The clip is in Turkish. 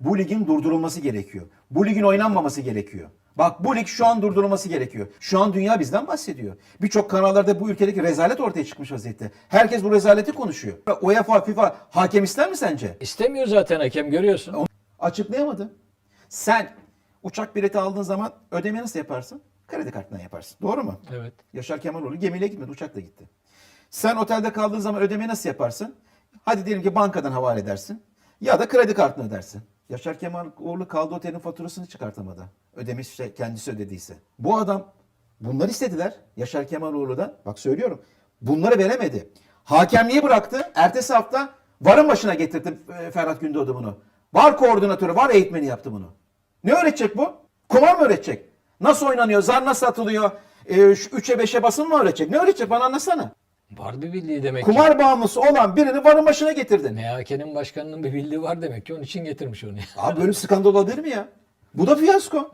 Bu ligin durdurulması gerekiyor. Bu ligin oynanmaması gerekiyor. Bak bu lig şu an durdurulması gerekiyor. Şu an dünya bizden bahsediyor. Birçok kanallarda bu ülkedeki rezalet ortaya çıkmış vaziyette. Herkes bu rezaleti konuşuyor. UEFA, FIFA hakem ister mi sence? İstemiyor zaten hakem görüyorsun. Açıklayamadı. Sen uçak bileti aldığın zaman ödemeyi nasıl yaparsın? Kredi kartından yaparsın. Doğru mu? Evet. Yaşar Kemaloğlu gemiyle gitmedi, uçakla gitti. Sen otelde kaldığın zaman ödemeyi nasıl yaparsın? Hadi diyelim ki bankadan havale edersin ya da kredi kartını ödersin. Yaşar Kemaloğlu kaldığı otelin faturasını çıkartamadı. Ödemiş şey kendisi ödediyse. Bu adam bunları istediler Yaşar Kemaloğlu'dan. Bak söylüyorum. Bunları veremedi. Hakemliği bıraktı. Ertesi hafta varın başına getirdi e, Ferhat Gündoğdu bunu. Var koordinatörü, var eğitmeni yaptı bunu. Ne öğretecek bu? Kumar mı öğretecek? Nasıl oynanıyor? Zar nasıl atılıyor? E, şu 3'e 5'e basın mı öğretecek? Ne öğretecek? Bana anlatsana. Var bir bildiği demek ki. Kumar bağımlısı olan birini varın başına getirdin. MHK'nin başkanının bir bildiği var demek ki onun için getirmiş onu. Abi böyle skandal olabilir mi ya? Bu da fiyasko.